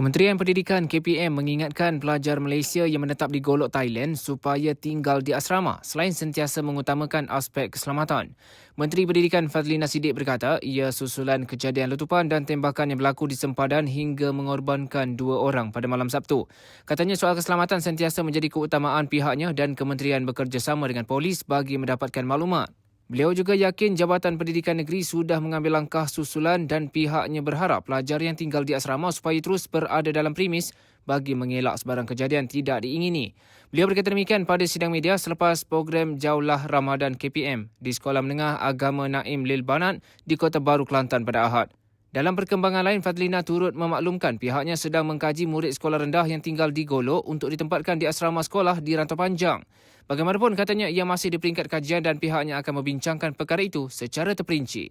Kementerian Pendidikan KPM mengingatkan pelajar Malaysia yang menetap di Golok Thailand supaya tinggal di asrama selain sentiasa mengutamakan aspek keselamatan. Menteri Pendidikan Fadlina Sidik berkata ia susulan kejadian letupan dan tembakan yang berlaku di sempadan hingga mengorbankan dua orang pada malam Sabtu. Katanya soal keselamatan sentiasa menjadi keutamaan pihaknya dan kementerian bekerjasama dengan polis bagi mendapatkan maklumat. Beliau juga yakin Jabatan Pendidikan Negeri sudah mengambil langkah susulan dan pihaknya berharap pelajar yang tinggal di asrama supaya terus berada dalam primis bagi mengelak sebarang kejadian tidak diingini. Beliau berkata demikian pada sidang media selepas program Jaulah Ramadan KPM di Sekolah Menengah Agama Naim Lil Banat di Kota Baru Kelantan pada Ahad. Dalam perkembangan lain, Fadlina turut memaklumkan pihaknya sedang mengkaji murid sekolah rendah yang tinggal di Golo untuk ditempatkan di asrama sekolah di Rantau Panjang. Bagaimanapun katanya ia masih di peringkat kajian dan pihaknya akan membincangkan perkara itu secara terperinci.